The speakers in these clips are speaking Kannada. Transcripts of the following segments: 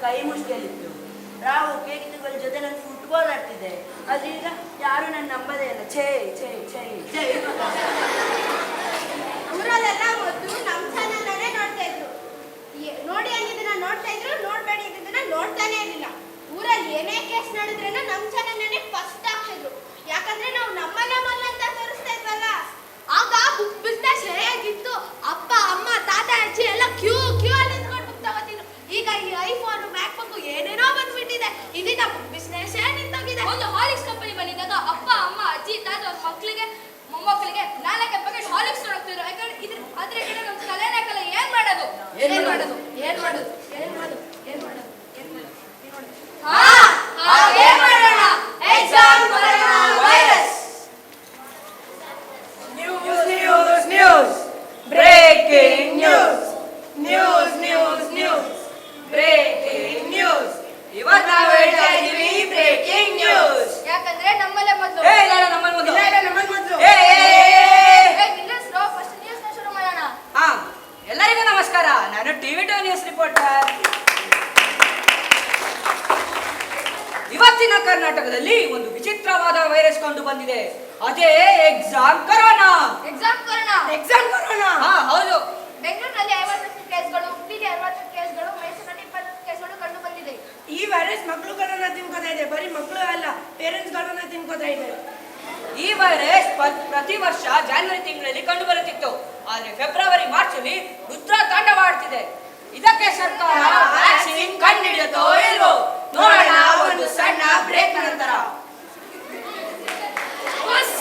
ಕೈ ಮುಷ್ಟಿಯಲ್ಲಿತ್ತು. ರಾವು ಕೇಕಿಗಳ ಜೊತೆ ನಾನು ಫುಟ್ಬಾಲ್ ಆಡ್ತಿದ್ದೆ. ಆದ್ರೆ ಯಾರು ನನ್ನ ನಂಬದೇ ಇಲ್ಲ. ಛೇ ಛೇ ಛೇ ಛೇ. ಹೇಳ್ತಾ ಇದೀವಿ ಬ್ರೇಕಿಂಗ್ ನ್ಯೂಸ್ ಯಾಕಂದ್ರೆ ನಮ್ಮಲ್ಲೇ ಮೊದಲು ಏ ಇಲ್ಲ ನಮ್ಮಲ್ಲಿ ಮೊದಲು ಇಲ್ಲ, ನಮ್ಮಲ್ಲಿ ಮೊದಲು. ಏ. ನಿಲ್ಲಿಸ್ರೋ ಫಸ್ಟ್ ನ್ಯೂಸ್ ಶುರು ಮಾಡೋಣ. ಹಾ ಎಲ್ಲರಿಗೂ ನಮಸ್ಕಾರ. ನಾನು ಟಿವಿ ಟು ನ್ಯೂಸ್ ರಿಪೋರ್ಟರ್. ಇವತ್ತಿನ ಕರ್ನಾಟಕದಲ್ಲಿ ಒಂದು ವಿಚಿತ್ರವಾದ ವೈರಸ್ ಕಂಡು ಬಂದಿದೆ. ಅದೇ exam corona. Exam corona? Exam corona. ಹಾ ಹೌದು. ಬೆಂಗಳೂರಿನಲ್ಲಿ ಐವತ್ತಷ್ಟು ಕೇಸ್ಗಳು ಉಡುಪಿಲಿ ಅರವತ್ತು ಕೇಸ್ಗಳು ಮೈಸೂರಿನಲ್ಲಿ ಇಪ್ಪತ್ತು ಕೇಸ್ಗಳು ಕಂಡು ಬಂದಿದೆ ಈ ವೈರಸ್ ಮಕ್ಳುಗಳನ್ನ ತಿನ್ಕೋತಾ ಇದೆ. ಬರೀ ಮಕ್ಕಳು ಅಲ್ಲ ಪೇರೆಂಟ್ಸ್ ಗಳನ್ನ ತಿನ್ಕೋತಾ ಇದೆ. ಈ ವೈರಸ್ ಪ್ರತಿ ವರ್ಷ ಜಾನ್ವರಿ ತಿಂಗಳಲ್ಲಿ ಕಂಡು ಬರುತ್ತಿತ್ತು ಆದ್ರೆ ಫೆಬ್ರವರಿ ಮಾರ್ಚ್ ಅಲ್ಲಿ ರುದ್ರ ತಾಂಡವಾಡ್ತಿದೆ. ಇದಕ್ಕೆ ಸರ್ಕಾರ ವ್ಯಾಕ್ಸಿನ್ ಕಂಡುಹಿಡಿಯುತ್ತೋ ಇಲ್ವೋ? ನೋಡೋಣ, ಒಂದು ಸಣ್ಣ ಬ್ರೇಕ್ ನಂತರ.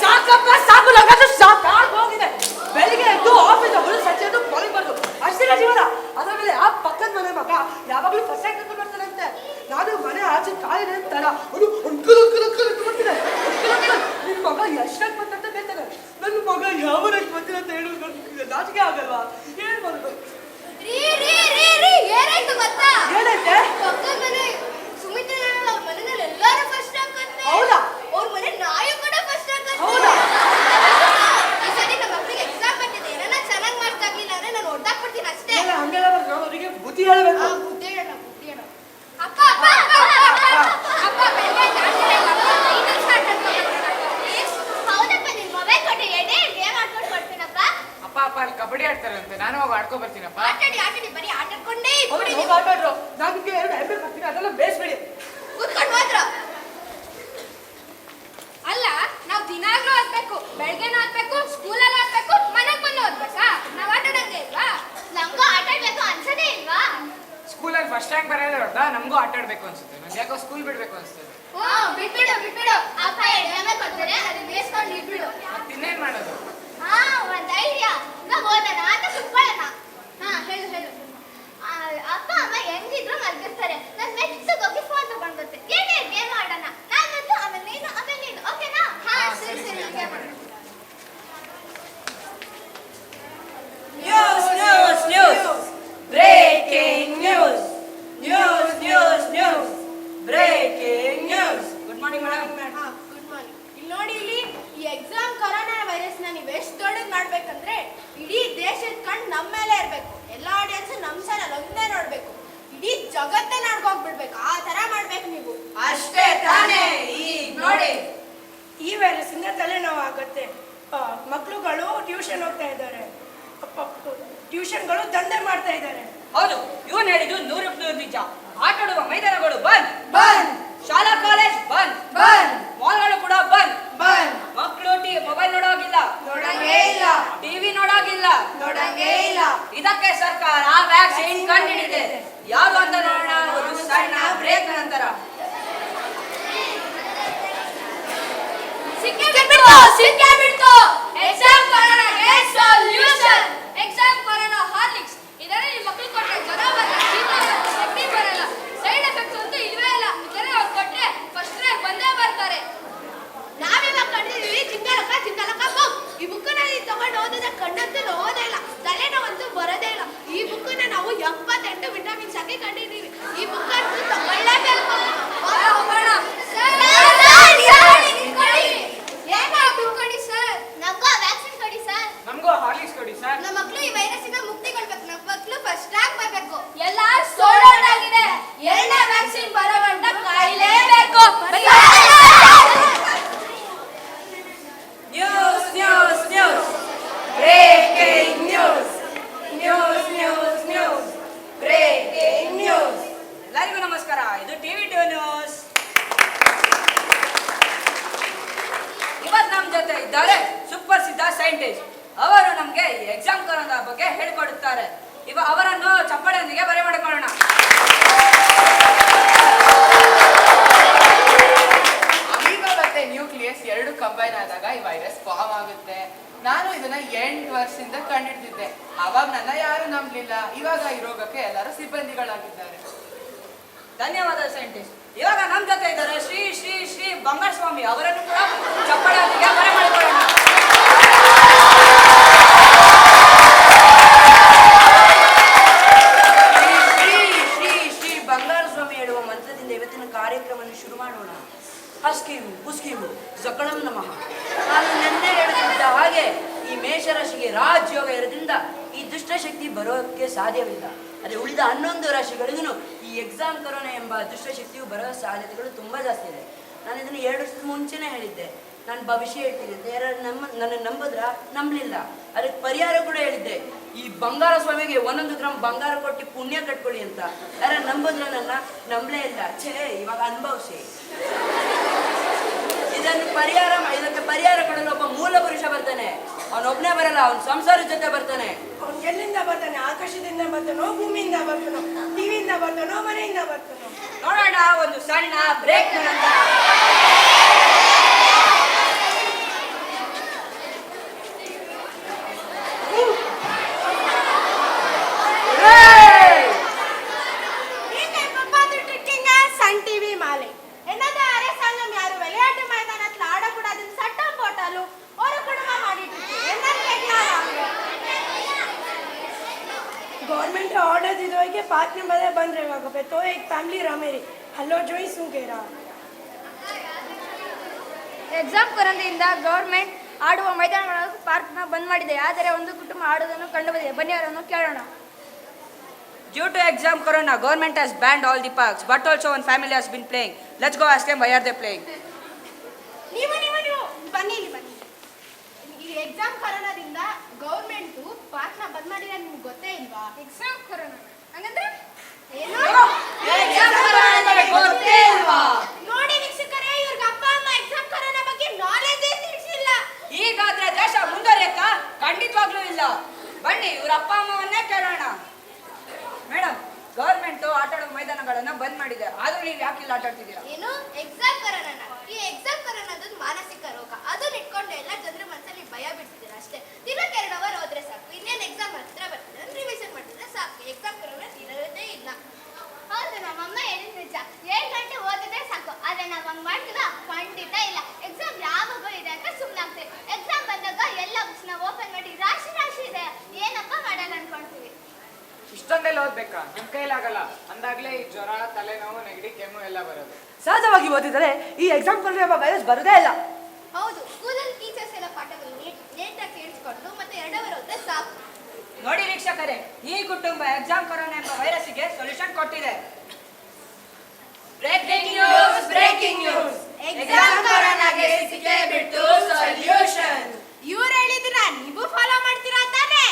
ಸಾಕಪ್ಪ, ಸಾಕು ಲಗದು ಸಾಕಾಗ್ ಹೋಗಿದೆ. ಬೆಳಿಗ್ಗೆ ಎದ್ದು ಆಫೀಸ್ ಹೋಗೋದು ಸಂಜೆ ಎದ್ದು ಬರೋದು ಅಷ್ಟೇ ಜೀವನ. ಅದರ ಮೇಲೆ ಆ ಪಕ್ಕದ ಮನೆ ಮಗ ಯಾವಾಗಲೂ ಫಸ್ಟ್ ಆಗಿ ಕರ್ಕೊಂಡು ಆಚೆ ಕಾಯಿಲೆ ಅಂತಾರ ಅಂತ ಬರ್ತಿದೆ ನಿನ್ ಮಗ ಎಷ್ಟಾಗ ಬಂತಂತ ಕೇಳ್ತಾರೆ ನನ್ನ ಮಗ ಯಾವ ರ್ಯಾಂಕ್ ಬಂದಿದೆ ಅಂತ ಹೇಳೋದು ನಾಚಿಕೆ ಆಗಲ್ವಾ? ಏನ್ ಮಾಡೋದು ರೀ ರೀ ರೀ ರೀ ಏನಾಯ್ತು ಗೊತ್ತಾ ಏನೈತೆ ಪಕ್ಕದ ಮನೆ ಸುಮಿತ್ರ ಅವ್ರ ಮನೆಯಲ್ಲಿ ಎಲ್ಲರೂ ಫಸ್ಟ್ ಹಾಕತ್ತೆ ಹೌದಾ? ಅವ್ರ ಮನೆ ನಾಯಿ ಕೂಡ ಫಸ್ಟ್ ಹಾಕತ್ತೆ ಹೌದಾ? ಈ ಸರಿ ನಮ್ಮ ಮಕ್ಕಳಿಗೆ ಎಕ್ಸಾಮ್ ಬರ್ತಿದೆ ಏನಾರ ಚೆನ್ನಾಗಿ ಮಾರ್ಕ್ಸ್ ಆಗ್ಲಿಲ್ಲ ಅಂದ್ರೆ ನಾನು ಹೊಡ್ದಾಕ್ಬಿಡ್ತೀನಿ ಅಷ್ಟೇ ಇಲ್ಲ ಹಂಗೆಲ್ಲ ಬರ್ದು ನಾವು ಅವರಿಗೆ ಬುದ್ಧಿ ಹೇಳಬೇಕು ಆ, ಬುದ್ಧಿ ಹೇಳೋಣ ಬುದ್ಧಿ ಹೇಳೋಣ ಅಪ್ಪ ಅಪ್ಪ ಅಪ್ಪ ಅಪ್ಪ ಅಪ್ಪ ಬೆಳಗ್ಗೆ ಜಾಸ್ತಿ ಐದು ನಿಮಿಷ ಹೌದಪ್ಪ ನಿನ್ ಮೊಬೈಲ್ ಕೊಟ್ಟು ಎಡೆ ಗೇಮ್ ಆಡ್ಕೊಂಡು ಕೊಡ್ತೀನಪ್ಪ ಅಪ್ಪ ಅಪ್ಪ ಅಲ್ಲಿ ಕಬಡ್ಡಿ ಆಡ್ತಾರಂತೆ ನಾನು ಹೋಗಿ ಆಡ್ಕೊ ಬರ್ತೀನಪ್ಪ. ಆಟಾಡಿ ಆಟಾಡಿ ಬರೀ ಆಟಾಡ್ಕೊಂಡೇ ಹೌದು ಇದ್ಬಿಡಿ ಹೋಗಿ ಆಟಾಡ್ರು ನಾನು ನಿಮ್ಗೆ ಎರಡು ಎಮ್ಮೆ ಕೊಡ್ತೀನಿ ಅದೆಲ್ಲ ಬೇಯಿಸ್ಬೇಡಿ ಕೂತ್ಕೊಂಡು ಹೋದ್ರ ಅಲ್ಲ ನಾವ್ ದಿನಾಗ್ಲೂ ಓದ್ಬೇಕು ಬೆಳಗ್ಗೆನೂ ಓದ್ಬೇಕು ಸ್ಕೂಲಲ್ಲಿ ಓದ್ಬೇಕು ಮನೆಗ್ ಬಂದು ಓದ್ಬೇಕಾ? ನಾವ್ ಆಟಾಡಂಗೆ ಇಲ್ವಾ? ನಮಗೂ ಆಟಾಡ್ಬೇಕು ಅನ್ಸದೇ ಇಲ್ವಾ? ಸ್ಕೂಲಲ್ಲಿ ಫಸ್ಟ್ ರ್ಯಾಂಕ್ ಬರೋದೇ ಹೊರಟ ನಮಗೂ ಆಟ ಆಡ್ಬೇಕು ಅನ್ಸುತ್ತೆ. ನಂಗೆ ಯಾಕೋ ಸ್ಕೂಲ್ ಬಿಡ್ಬೇಕು ಅನ್ಸುತ್ತೆ. ಓ ಬಿಟ್ಬಿಡು ಬಿಟ್ಬಿಡು ಅಪ್ಪ ಎಣ್ಣೆ ಕೊಡ್ತಾರೆ ಅದನ್ನ ಬೇಯಿಸ್ಕೊಂಡು ಇಟ್ಬಿಡು ಮತ್ತೆ ಇನ್ನೇನ್ ಮಾಡೋದು? ಹಾ ಒಂದ್ ಐಡಿಯಾ ನಾವು ಓದೋಣ ಅಂತ ಕುತ್ಕೊಳ್ಳೋಣ ಹಾ ಹೇಳು ಹೇಳು ಆ, ಅಪ್ಪ ಅಮ್ಮ ಹೆಂಗಿದ್ರು ಮಲಗಿರ್ತಾರೆ ನಾನು ನೆಕ್ಸ್ಟ್ ಹೋಗಿ ಫೋನ್ ತಗೊಂಡ್ ಬರ್ತೆ ಏನೇ ಗೇಮ್ ಆಡೋಣ ನಾನು ಮತ್ತು ಆಮೇಲೆ ನೀನು ಆಮೇಲೆ ನೀನು ಓಕೆನಾ ಹಾ ಸರಿ ಸರಿ ಗೇಮ್ ಆಡೋಣ news news news breaking news news news news breaking news good morning madam good morning ಇಲ್ಲಿ ನೋಡಿ ಇಲ್ಲಿ ಈ ಎಕ್ಸಾಮ್ ಕೊರೋನಾ ವೈರಸ್ನ ನೀವು ಎಷ್ಟು ದೊಡ್ಡದು ಮಾಡ್ಬೇಕಂದ್ರೆ ಇಡೀ ಕಣ್ ನಮ್ಮ ಮೇಲೆ ಇರಬೇಕು. ಎಲ್ಲ ಆಡಿಯನ್ಸ್ ನಮ್ಮ ಚಾನಲ್ ಒಂದೇ ನೋಡ್ಬೇಕು. ಇಡೀ ಜಗತ್ತೇ ನಡ್ಕೋಗ್ಬಿಡ್ಬೇಕು ಆ ತರ ಮಾಡ್ಬೇಕು ನೀವು. ಅಷ್ಟೇ ತಾನೇ. ಈಗ ನೋಡಿ. ಈ ವೈರಸ್ ಇಂದ ತಲೆನೋವು ಆಗುತ್ತೆ. ಮಕ್ಳುಗಳು ಟ್ಯೂಷನ್ ಹೋಗ್ತಾ ಇದ್ದಾರೆ. ಟ್ಯೂಷನ್ಗಳು ದಂಧೆ ಮಾಡ್ತಾ ಇದ್ದಾರೆ. ಹೌದು. ಇವನ್ ಹೇಳಿದ್ದು ನೂರು ನೂರು ನಿಜ. ಆಟಾಡುವ ಮೈದಾನಗಳು ಬಂದ್. ಬಂದ್. ಶಾಲಾ ಕಾಲೇಜ್ ಬಂದ್. ಬಂದ್. ಮಾಲ್ಗಳು ಕೂಡ ಬಂದ್. ಬಂದ್. ಮಕ್ಕಳು ಟಿ ಮೊಬೈಲ್ ಇಲ್ಲ ಟಿವಿ ನೋಡಾಗಿಲ್ಲ. ನೋಡಂಗೇ ಇಲ್ಲ. ಇದಕ್ಕೆ ಸರ್ಕಾರ ವ್ಯಾಕ್ಸಿನ್ ಕಂಡಿಡಿದೆ. ಯಾವುದು ಅಂತ ನೋಡೋಣ? ಒಂದು ಸಣ್ಣ ಬ್ರೇಕ್ ನಂತರ ಸಿಕ್ಕೇ ಬಿಡ್ತು ಸಿಕ್ಕೇ ಬಿಡ್ತು ಎಕ್ಸಾಮ್ ಕೊರೋನಾಗೆ ಸೊಲ್ಯೂಷನ್ ಎಕ್ಸಾಮ್ ಕೊರೋನಾ ಹಾರ್ಲಿಕ್ಸ್ ಇದನ್ನ ನಿಮ್ಮ ಮಕ್ಕಳು ಕೊಟ್ರೆ ಜ್ವರ ಬರಲ್ಲ ಶೀತ ಬರಲ್ಲ ನೆಗಡಿ ಬರಲ್ಲ ಸೈಡ್ ಎಫೆಕ್ಟ್ಸ್ ಅಂತೂ ಇಲ್ವೇ ಇಲ್ಲ ಇದನ್ನ ಅವ್ರು ಕೊಟ್ರೆ ಫಸ್ಟ್ ರ್ಯಾಂಕ್ ಸೈಂಟಿಸ್ಟ್ ಅವರು ನಮಗೆ ಎಕ್ಸಾಮ್ ಕೊರೋನಾ ಬಗ್ಗೆ ಹೇಳಿಕೊಡುತ್ತಾರೆ. ಇವ ಅವರನ್ನು ಚಪ್ಪಾಳೆಯೊಂದಿಗೆ ಬರೆ ಮಾಡಿಕೊಳ್ಳೋಣ. ಮತ್ತೆ ನ್ಯೂಕ್ಲಿಯಸ್ ಎರಡು ಕಂಬೈನ್ ಆದಾಗ ಈ ವೈರಸ್ ಫಾರ್ಮ್ ಆಗುತ್ತೆ. ನಾನು ಇದನ್ನ ಎಂಟು ವರ್ಷದಿಂದ ಕಂಡಿಡ್ತಿದ್ದೆ. ಅವಾಗ ನನ್ನ ಯಾರು ನಂಬಲಿಲ್ಲ. ಇವಾಗ ಈ ರೋಗಕ್ಕೆ ಎಲ್ಲರೂ ಸಿಬ್ಬಂದಿಗಳಾಗಿದ್ದಾರೆ. ಧನ್ಯವಾದ ಸೈಂಟಿಸ್ಟ್ ಇವಾಗ ನಮ್ಮ ಜೊತೆ ಇದ್ದಾರೆ ಶ್ರೀ ಶ್ರೀ ಶ್ರೀ ಬಂಗಾರ ಸ್ವಾಮಿ ಅವರನ್ನು ಕೂಡ ಚಪ್ಪಾಳೆಯೊಂದಿಗೆ ಬರಮಾಡಿಕೊಳ್ಳೋಣ ಶುರು ಮಾಡೋಣ ಹಸ್ಕೀಮು ಪುಸ್ಕೀಮು ಜಕಣಂ ನಮಃ. ನಾನು ನಿನ್ನೆ ಹೇಳುತ್ತಿದ್ದ ಹಾಗೆ ಈ ಮೇಷರಾಶಿಗೆ ರಾಜ್ಯೋಗ ಇರೋದ್ರಿಂದ ಈ ದುಷ್ಟಶಕ್ತಿ ಬರೋಕ್ಕೆ ಸಾಧ್ಯವಿಲ್ಲ. ಅದೇ ಉಳಿದ ಹನ್ನೊಂದು ರಾಶಿಗಳಿಗೂ ಈ ಎಕ್ಸಾಮ್ ಕರೋನಾ ಎಂಬ ದುಷ್ಟಶಕ್ತಿಯು ಬರೋ ಸಾಧ್ಯತೆಗಳು ತುಂಬ ಜಾಸ್ತಿ ಇದೆ. ನಾನು ಇದನ್ನು ಎರಡು ವರ್ಷದ ಮುಂಚೆನೆ ಹೇಳಿದ್ದೆ. ನಾನು ಭವಿಷ್ಯ ಹೇಳ್ತೀನಿ ಅಂತ. ಯಾರು ನಮ್ಮ ನನ್ನ ನಂಬುದ್ರ? ನಂಬಲಿಲ್ಲ. ಅದಕ್ಕೆ ಪರಿಹಾರ ಕೂಡ ಹೇಳಿದ್ದೆ. ಈ ಬಂಗಾರ ಸ್ವಾಮಿಗೆ ಒಂದೊಂದು ಗ್ರಾಮ್ ಬಂಗಾರ ಕೊಟ್ಟು ಪುಣ್ಯ ಕಟ್ಕೊಳ್ಳಿ ಅಂತ. ಯಾರ ನಂಬುದ್ರ ನನ್ನ? ನಂಬಲೇ ಇಲ್ಲ. ಛೇ ಇವಾಗ ಅನುಭವಿಸಿ. ಇದನ್ನು ಪರಿಹಾರ ಇದಕ್ಕೆ ಪರಿಹಾರ ಕೊಡಲು ಒಬ್ಬ ಮೂಲ ಪುರುಷ ಬರ್ತಾನೆ. ಅವನೊಬ್ನೇ ಬರಲ್ಲ ಅವನ ಸಂಸಾರದ ಜೊತೆ ಬರ್ತಾನೆ. ಅವ್ನು ಎಲ್ಲಿಂದ ಬರ್ತಾನೆ? ಆಕಾಶದಿಂದ ಬರ್ತಾನೋ ಭೂಮಿಯಿಂದ ಬರ್ತಾನೋ ಟಿವಿಯಿಂದ ಬರ್ತಾನೋ ಮನೆಯಿಂದ ಬರ್ತಾನೋ? ನೋಡೋಣ ಒಂದು ಸಣ್ಣ ಬ್ರೇಕ್ ನಂತರ પાંચ નંબરે બંધ રહેવા ખપે તો એક ફેમિલી રમે રહી હલો જોઈ શું કહેરા ಎಕ್ಸಾಮ್ ಕೊರತೆಯಿಂದ ಗೌರ್ಮೆಂಟ್ ಆಡುವ ಮೈದಾನಗಳನ್ನು ಪಾರ್ಕ್ನ ಬಂದ್ ಮಾಡಿದೆ ಆದರೆ ಒಂದು ಕುಟುಂಬ ಆಡುವುದನ್ನು ಕಂಡುಬಂದಿದೆ ಬನ್ನಿ ಅವರನ್ನು ಕೇಳೋಣ Due to exam corona, government has banned all the parks, but also one family has been playing. Let's go ask them why are they playing. ನೀವು ನೀವು ನೀವು ಬನ್ನಿ ಇಲ್ಲಿ ಬನ್ನಿ ಈ ಎಕ್ಸಾಮ್ ಕರೋನಾದಿಂದ ಗೌರ್ಮೆಂಟು ಪಾರ್ಕ್ನ ಬಂದ್ ಮಾಡಿದ್ರೆ ನಿಮ್ಗೆ ಗೊತ್ತೇ ಇಲ್ವಾ ಎಕ್ಸಾಮ್ ಕೊರೋನಾ ಈಗಾದ್ರೆ ದೇಶ ಮುಂದುವರಿಯಕ್ಕ ಖಂಡಿತವಾಗ್ಲೂ ಇಲ್ಲ. ಬನ್ನಿ ಇವ್ರ ಅಪ್ಪ ಅಮ್ಮವನ್ನೇ ಕೇಳೋಣ. ಮೇಡಮ್ ಗೌರ್ಮೆಂಟ್ ಆಟ ಆಡೋ ಮೈದಾನಗಳನ್ನ ಬಂದ್ ಮಾಡಿದೆ. ಆದ್ರೂ ನೀವು ಯಾಕೆ ಇಲ್ಲಿ ಆಟ ಆಡ್ತಿದ್ದೀರಾ? ಏನು? Exam corona. ಈ ಎಕ್ಸಾಮ್ ಅದೊಂದು ಮಾನಸಿಕ ರೋಗ. ಅದನ್ನ ಕೈಯಲ್ಲಿ ಓದ್ಬೇಕಾ ನಮ್ ಕೈಲಾಗಲ್ಲ ಅಂದಾಗ್ಲೇ ಈ ಜ್ವರ ತಲೆನೋವು ನೆಗಡಿ ಕೆಮ್ಮು ಎಲ್ಲ ಬರೋದು. ಸಹಜವಾಗಿ ಓದಿದರೆ ಈ ಎಕ್ಸಾಮ್ ಕೊಂಡ್ರೆ ಒಬ್ಬ ವೈರಸ್ ಬರೋದೇ ಇಲ್ಲ. ಹೌದು. ಸ್ಕೂಲಲ್ಲಿ ಟೀಚರ್ಸ್ ಎಲ್ಲ ಪಾಠಗಳು ನೇಟಾಗಿ ಕೇಳಿಸ್ಕೊಂಡು ಮತ್ತೆ ಎರಡವರು ಹೋದ್ರೆ ಸಾಕು. ನೋಡಿ ವೀಕ್ಷಕರೇ ಈ ಕುಟುಂಬ ಎಕ್ಸಾಮ್ ಕೊರೋನಾ ಎಂಬ ವೈರಸ್ಗೆ ಸೊಲ್ಯೂಷನ್ ಕೊಟ್ಟಿದೆ. Breaking news breaking news exam ಕೊರೋನಾಗೆ ಸಿಕ್ಕೇ ಬಿಟ್ಟು ಸೊಲ್ಯೂಷನ್ ಇವ್ರು ಹೇಳಿದ್ರ ನೀವು ಫಾಲೋ ಮಾಡ್ತೀರಾ ತಾನೇ